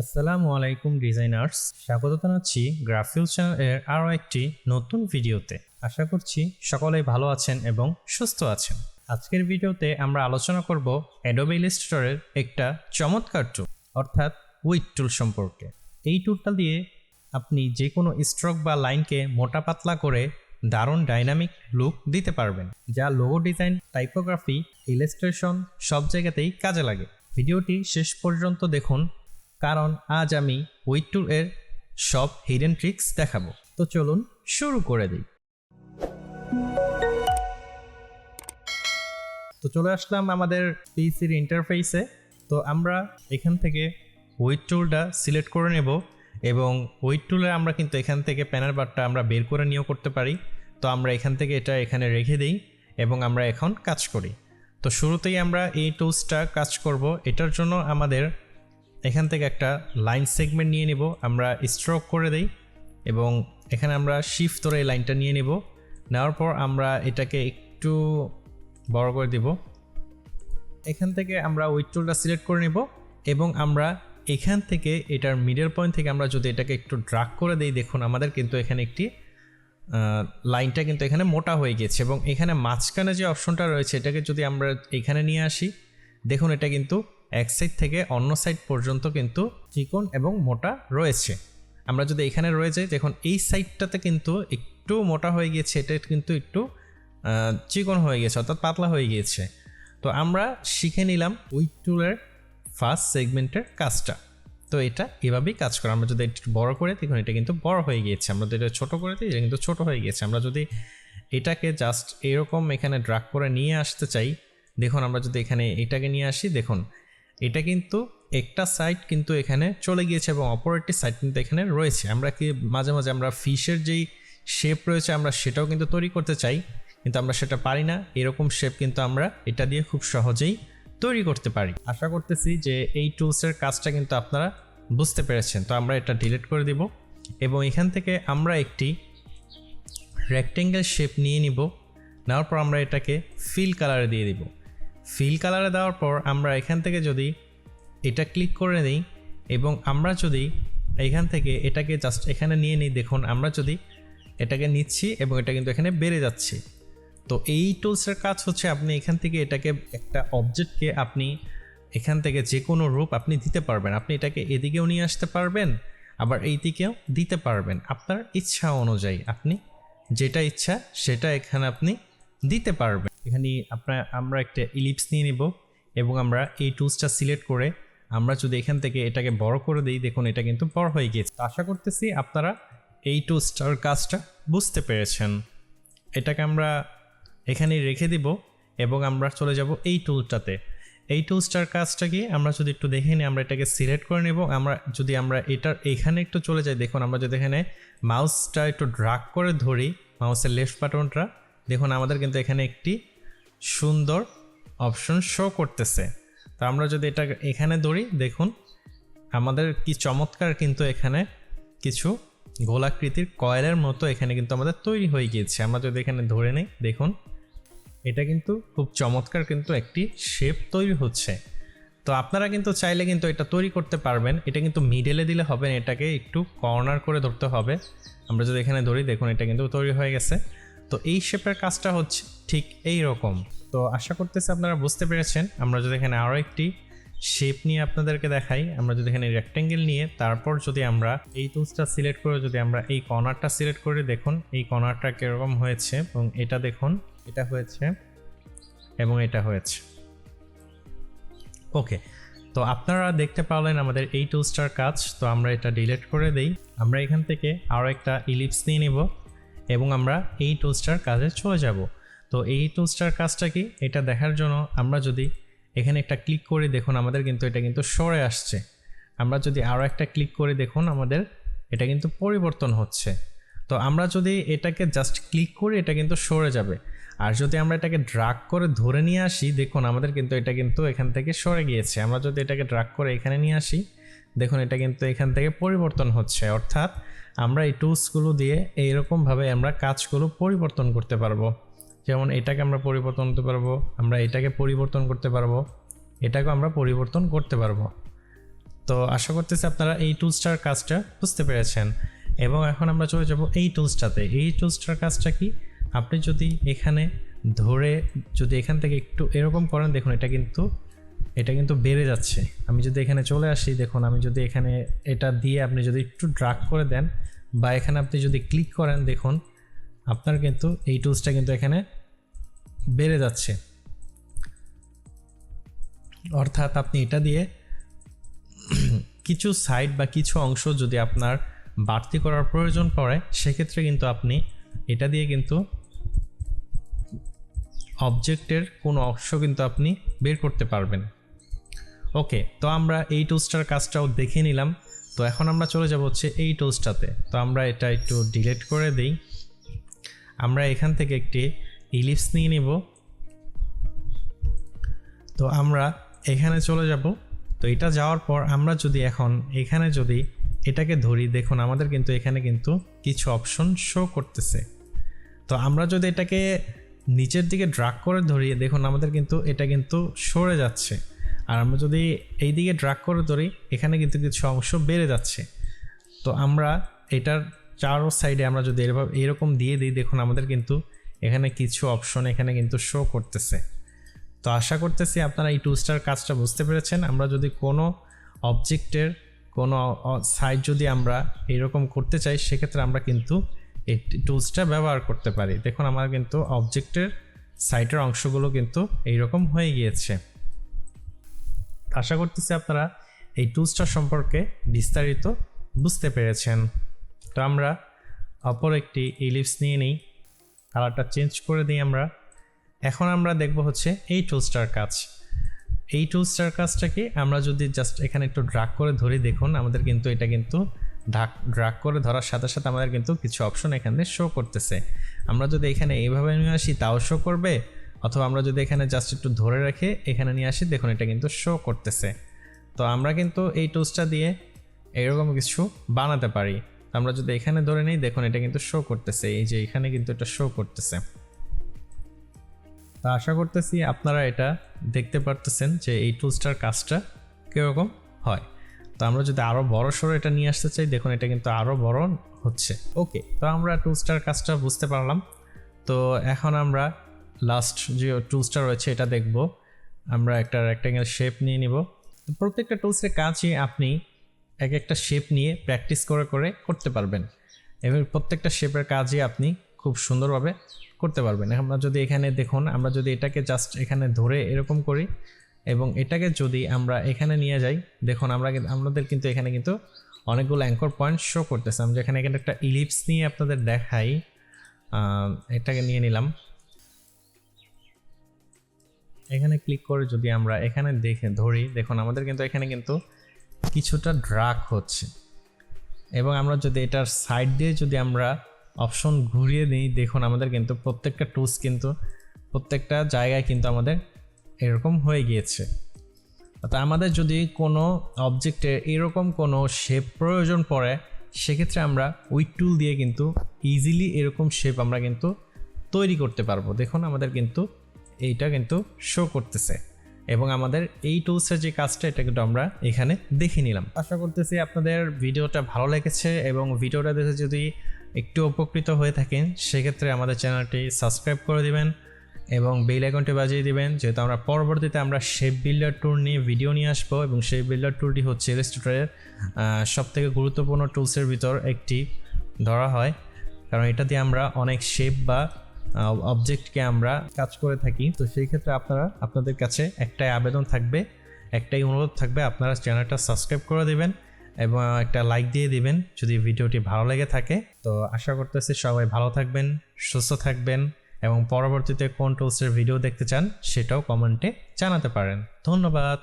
আসসালামু আলাইকুম, ডিজাইনার্স। স্বাগত জানাচ্ছি গ্রাফিল চ্যানেলের আরও একটি নতুন ভিডিওতে। আশা করছি সকলেই ভালো আছেন এবং সুস্থ আছেন। আজকের ভিডিওতে আমরা আলোচনা করব অ্যাডোবে ইলিস্ট্রেটরের একটা চমৎকার টুল অর্থাৎ উইথ টুল সম্পর্কে। এই টুলটা দিয়ে আপনি যে কোনো স্ট্রোক বা লাইনকে মোটা পাতলা করে দারুণ ডাইনামিক লুক দিতে পারবেন, যা লোগো ডিজাইন টাইপোগ্রাফি ইলাস্ট্রেশন সব জায়গাতেই কাজে লাগে। ভিডিওটি শেষ পর্যন্ত দেখুন কারণ আজ আমি উইথ টুল এর সব হিডেন ট্রিক্স দেখাবো। তো চলুন শুরু করে দিই। তো চলে আসলাম আমাদের পিসির ইন্টারফেসে তো আমরা এখান থেকে উইথ টুলটা সিলেক্ট করে নেব এবং উইথ টুলে আমরা কিন্তু এখান থেকে প্যানার বারটা আমরা বের করে নিয়েও করতে পারি। তো আমরা এখান থেকে এটা এখানে রেখে দিই এবং আমরা এখন কাজ করি। তো শুরুতেই আমরা এই টুলসটা কাজ করব। এটার জন্য আমাদের এখান থেকে একটা লাইন সেগমেন্ট নিয়ে নেব, আমরা স্ট্রোক করে দেই এবং এখানে আমরা শিফট ধরে এই লাইনটা নিয়ে নেব। নেওয়ার পর আমরা এটাকে একটু বড় করে দিব। এখান থেকে আমরা উইথ টুলটা সিলেক্ট করে নেব এবং আমরা এখান থেকে এটার মিডল পয়েন্ট থেকে আমরা যদি এটাকে একটু ড্রাগ করে দিই, দেখুন আমাদের কিন্তু এখানে একটি লাইনটা কিন্তু এখানে মোটা হয়ে গেছে এবং এখানে মাঝখানে যে অপশনটা রয়েছে, এটাকে যদি আমরা এখানে নিয়ে আসি, দেখুন এটা কিন্তু এক সাইড থেকে অন্য সাইড পর্যন্ত কিন্তু চিকন এবং মোটা রয়েছে। আমরা যদি এখানে রয়ে যাই, দেখুন এই সাইডটাতে কিন্তু একটু মোটা হয়ে গিয়েছে, এটা কিন্তু একটু চিকন হয়ে গেছে অর্থাৎ পাতলা হয়ে গিয়েছে। তো আমরা শিখে নিলাম উইথ টুলের ফার্স্ট সেগমেন্টের কাজটা। তো এটা এভাবেই কাজ করে, আমরা যদি একটু বড় করে দেখুন, এটা কিন্তু বড় হয়ে গিয়েছে। আমরা যদি এটা ছোট করে দিই, এটা কিন্তু ছোট হয়ে গিয়েছে। আমরা যদি এটাকে জাস্ট এরকম এখানে ড্রাগ করে নিয়ে আসতে চাই, দেখুন আমরা যদি এখানে এটাকে নিয়ে আসি, দেখুন এটা কিন্তু একটা সাইট কিন্তু এখানে চলে গিয়েছে এবং অপর একটি সাইট কিন্তু এখানে রয়েছে। আমরা কি মাঝে মাঝে আমরা ফিশের যেই শেপ রয়েছে আমরা সেটাও কিন্তু তৈরি করতে চাই, কিন্তু আমরা সেটা পারি না। এরকম শেপ কিন্তু আমরা এটা দিয়ে খুব সহজেই তৈরি করতে পারি। আশা করতেছি যে এই টুলসের কাজটা কিন্তু আপনারা বুঝতে পেরেছেন। তো আমরা এটা ডিলিট করে দিব এবং এখান থেকে আমরা একটি রেক্টেঙ্গেল শেপ নিয়ে নিব। নেওয়ার পর আমরা এটাকে ফিল কালারে দিয়ে দিব। ফিল কালারে দেওয়ার পর আমরা এখান থেকে যদি এটা ক্লিক করে নিই এবং আমরা যদি এখান থেকে এটাকে জাস্ট এখানে নিয়ে নিই, দেখুন আমরা যদি এটাকে নিচ্ছি এবং এটা কিন্তু এখানে বেড়ে যাচ্ছে। তো এই টুলসের কাজ হচ্ছে আপনি এখান থেকে এটাকে একটা অবজেক্টকে আপনি এখান থেকে যে কোনো রূপ আপনি দিতে পারবেন। আপনি এটাকে এদিকেও নিয়ে আসতে পারবেন, আবার এই দিকেও দিতে পারবেন। আপনার ইচ্ছা অনুযায়ী আপনি যেটা ইচ্ছা সেটা এখানে আপনি দিতে পারবেন। এখানে আপনার আমরা একটা ইলিপস নিয়ে নেব এবং আমরা এই টুলসটা সিলেক্ট করে আমরা যদি এখান থেকে এটাকে বড় করে দিই, দেখুন এটা কিন্তু বড় হয়ে গিয়েছে। আশা করতেছি আপনারা এই টুলসটার কাজটা বুঝতে পেরেছেন। এটাকে আমরা এখানে রেখে দিব এবং আমরা চলে যাব এই টুলটাতে এই টুলসটার কাজটা কি? আমরা যদি একটু দেখে নিই, আমরা এটাকে সিলেক্ট করে নেব। আমরা যদি আমরা এটার এখানে একটু চলে যাই, দেখুন আমরা যদি এখানে মাউসটা একটু ড্রাগ করে ধরি মাউসের লেফট বাটনটা দেখুন আমাদের কিন্তু এখানে একটি সুন্দর অপশন শো করতেছে। তো আমরা যদি এটা এখানে ধরি, দেখুন, আমাদের কি চমৎকার কিন্তু এখানে কিছু গোলাকৃতির কয়েলের মতো এখানে কিন্তু আমাদের তৈরি হয়ে গিয়েছে। আমরা যদি এখানে ধরে নিই, দেখুন, এটা কিন্তু খুব চমৎকার কিন্তু একটি শেপ তৈরি হচ্ছে। তো আপনারা কিন্তু চাইলে কিন্তু এটা তৈরি করতে পারবেন। এটা কিন্তু মিডলে দিলে হবে এটাকে একটু কর্নার করে ধরতে হবে। আমরা যদি এখানে ধরি, দেখুন, এটা কিন্তু তৈরি হয়ে গেছে। তো এই শেপের কাজটা হচ্ছে ঠিক এই রকম তো আশা করতেছি আপনারা বুঝতে পেরেছেন। আমরা যদি এখানে আরও একটি শেপ নিয়ে আপনাদেরকে দেখাই, আমরা যদি এখানে রেক্টেঙ্গেল নিয়ে, তারপর যদি আমরা এই টুলসটা সিলেক্ট করে যদি আমরা এই কর্নারটা সিলেক্ট করে দেখুন, এই কর্নারটা কীরকম হয়েছে এবং এটা দেখুন, এটা হয়েছে এবং এটা হয়েছে। ওকে তো আপনারা দেখতে পারলেন আমাদের এই টুলসটার কাজ, তো আমরা এটা ডিলিট করে দেই। আমরা এখান থেকে আরও একটা ইলিপস নিয়ে নিব। এবং আমরা এই টুলসটার কাজে চলে যাব। তো এই টুলসটার কাজটা কি? এটা দেখার জন্য আমরা যদি এখানে একটা ক্লিক করে দেখুন, আমাদের কিন্তু এটা কিন্তু সরে আসছে। আমরা যদি আরও একটা ক্লিক করে দেখুন, আমাদের এটা কিন্তু পরিবর্তন হচ্ছে। তো আমরা যদি এটাকে জাস্ট ক্লিক করি এটা কিন্তু সরে যাবে। আর যদি আমরা এটাকে ড্রাগ করে ধরে নিয়ে আসি, দেখুন, আমাদের কিন্তু এটা কিন্তু এখান থেকে সরে গিয়েছে। আমরা যদি এটাকে ড্রাগ করে এখানে নিয়ে আসি দেখুন, এটা কিন্তু এখান থেকে পরিবর্তন হচ্ছে। অর্থাৎ আমরা এই টুলসগুলো দিয়ে এইরকমভাবে আমরা কাজগুলো পরিবর্তন করতে পারব। যেমন এটাকে আমরা পরিবর্তন করতে পারব, আমরা এটাকে পরিবর্তন করতে পারব, এটাকেও আমরা পরিবর্তন করতে পারব। তো আশা করতেছি আপনারা এই টুলসটার কাজটা বুঝতে পেরেছেন। এবং এখন আমরা চলে যাব এই টুলসটাতে। এই টুলসটার কাজটা কি? আপনি যদি এখানে ধরে যদি এখান থেকে একটু এরকম করেন, দেখুন, এটা কিন্তু এটা কিন্তু বেড়ে যাচ্ছে। আমি যদি এখানে চলে আসি, দেখুন, আমি যদি এখানে এটা দিয়ে আপনি যদি একটু ড্রাগ করে দেন বা এখানে আপনি যদি ক্লিক করেন, দেখুন, আপনার কিন্তু এই টুলসটা কিন্তু এখানে বেড়ে যাচ্ছে। অর্থাৎ আপনি এটা দিয়ে কিছু সাইড বা কিছু অংশ যদি আপনার বাড়তি করার প্রয়োজন পড়ে, সেক্ষেত্রে কিন্তু আপনি এটা দিয়ে কিন্তু অবজেক্টের কোনো অংশ কিন্তু আপনি বের করতে পারবেন। ওকে তো আমরা এই টুলসটার কাজটাও দেখে নিলাম। তো এখন আমরা চলে যাব হচ্ছে এই টুলসটাতে তো আমরা এটা একটু ডিলিট করে দিই। আমরা এখান থেকে একটি ইলিপস নিয়ে নিব। তো আমরা এখানে চলে যাব। তো এটা যাওয়ার পর আমরা যদি এখন এখানে যদি এটাকে ধরি, দেখুন আমাদের কিন্তু এখানে কিন্তু কিছু অপশন শো করতেছে। তো আমরা যদি এটাকে নিচের দিকে ড্রাগ করে ধরি, দেখুন আমাদের কিন্তু এটা কিন্তু সরে যাচ্ছে। আর আমরা যদি এই দিকে ড্রাগ করে ধরি, এখানে কিন্তু কিছু অংশ বেড়ে যাচ্ছে। তো আমরা এটার চারো সাইডে আমরা যদি এরভাবে এরকম দিয়ে দিই, দেখুন আমাদের কিন্তু এখানে কিছু অপশন এখানে কিন্তু শো করতেছে। তো আশা করতেছি আপনারা এই টুলসটার কাজটা বুঝতে পেরেছেন। আমরা যদি কোনো অবজেক্টের কোনো সাইড যদি আমরা এরকম করতে চাই, সেক্ষেত্রে আমরা কিন্তু এই টুলসটা ব্যবহার করতে পারি। দেখুন, আমার কিন্তু অবজেক্টের সাইটের অংশগুলো কিন্তু এইরকম হয়ে গিয়েছে। আশা করতেছি আপনারা এই টুলসটা সম্পর্কে বিস্তারিত বুঝতে পেরেছেন। তো আমরা অপর একটি ইলিপস নিয়ে নিই কালারটা চেঞ্জ করে দিই আমরা। এখন আমরা দেখব হচ্ছে এই টুলসটার কাজ। এই টুলসটার কাজটাকে আমরা যদি জাস্ট এখানে একটু ড্রাগ করে ধরি, দেখুন আমাদের কিন্তু এটা কিন্তু ঢাক ড্রাগ করে ধরার সাথে সাথে আমাদের কিন্তু কিছু অপশন এখানে শো করতেছে। আমরা যদি এখানে এইভাবে নিয়ে আসি, তাও শো করবে? অথবা আমরা যদি এখানে জাস্ট একটু ধরে রেখে, এখানে নিয়ে আসি, দেখুন এটা কিন্তু শো করতেছে। তো আমরা কিন্তু এই টুলসটা দিয়ে এরকম কিছু বানাতে পারি। আমরা যদি এখানে ধরে নিই, দেখুন এটা কিন্তু শো করতেছে। এই যে এখানে কিন্তু এটা শো করতেছে। তা আশা করতেছি আপনারা এটা দেখতে পারতেছেন যে এই টুলসটার কাজটা কীরকম হয়। তো আমরা যদি আরও বড় সড়ো এটা নিয়ে আসতে চাই, দেখুন এটা কিন্তু আরও বড় হচ্ছে। ওকে তো আমরা টুলসটার কাজটা বুঝতে পারলাম। তো এখন আমরা লাস্ট যে টুলসটা রয়েছে, এটা দেখব। আমরা একটা রেক্টাঙ্গেল শেপ নিয়ে নিব। প্রত্যেকটা টুলসের কাজই আপনি এক একটা শেপ নিয়ে প্র্যাকটিস করে করে করতে পারবেন। এবং প্রত্যেকটা শেপের কাজই আপনি খুব সুন্দরভাবে করতে পারবেন। আমরা যদি এখানে দেখুন, আমরা যদি এটাকে জাস্ট এখানে ধরে এরকম করি, এবং এটাকে যদি আমরা এখানে নিয়ে যাই, দেখুন আমরা আমাদের কিন্তু এখানে কিন্তু অনেকগুলো অ্যাঙ্কর পয়েন্ট শো করতেছে। আমরা এখানে এখানে একটা ইলিপস নিয়ে আপনাদের দেখাই এটাকে নিয়ে নিলাম। এখানে ক্লিক করে যদি আমরা এখানে দেখে ধরি, দেখুন আমাদের কিন্তু এখানে কিন্তু কিছুটা ড্রাগ হচ্ছে। এবং আমরা যদি এটার সাইড দিয়ে যদি আমরা অপশন ঘুরিয়ে দিই, দেখুন আমাদের কিন্তু প্রত্যেকটা টুলস কিন্তু, প্রত্যেকটা জায়গায় কিন্তু আমাদের এরকম হয়ে গিয়েছে। অর্থাৎ আমাদের যদি কোনো অবজেক্টের এরকম কোনো শেপ প্রয়োজন পড়ে, সেক্ষেত্রে আমরা ওই টুল দিয়ে কিন্তু ইজিলি এরকম শেপ আমরা কিন্তু তৈরি করতে পারব। দেখুন আমাদের কিন্তু এইটা কিন্তু শো করতেছে। এবং আমাদের এই টুলসের যে কাজটা, এটা কিন্তু আমরা এখানে দেখে নিলাম। আশা করতেছি আপনাদের ভিডিওটা ভালো লেগেছে এবং ভিডিওটা দেখে যদি একটু উপকৃত হয়ে থাকেন, সেক্ষেত্রে আমাদের চ্যানেলটি সাবস্ক্রাইব করে দিবেন এবং বেল আইকনটি বাজিয়ে দিবেন। যেহেতু আমরা পরবর্তীতে আমরা শেপ বিল্ডার টুল নিয়ে ভিডিও নিয়ে আসব এবং শেপ বিল্ডার টুলটি হচ্ছে ইলাস্ট্রেটরের সবথেকে গুরুত্বপূর্ণ টুলসের ভিতর একটি ধরা হয়। কারণ এটা দিয়ে আমরা অনেক শেপ বা অবজেক্টকে আমরা কাজ করে থাকি। তো সেই ক্ষেত্রে আপনারা, আপনাদের কাছে একটাই আবেদন থাকবে, একটাই অনুরোধ থাকবে, আপনারা চ্যানেলটা সাবস্ক্রাইব করে দেবেন এবং একটা লাইক দিয়ে দিবেন যদি ভিডিওটি ভালো লেগে থাকে। তো আশা করতেছি সবাই ভালো থাকবেন, সুস্থ থাকবেন এবং পরবর্তীতে কোন টুলসের ভিডিও দেখতে চান সেটাও কমেন্টে জানাতে পারেন। ধন্যবাদ।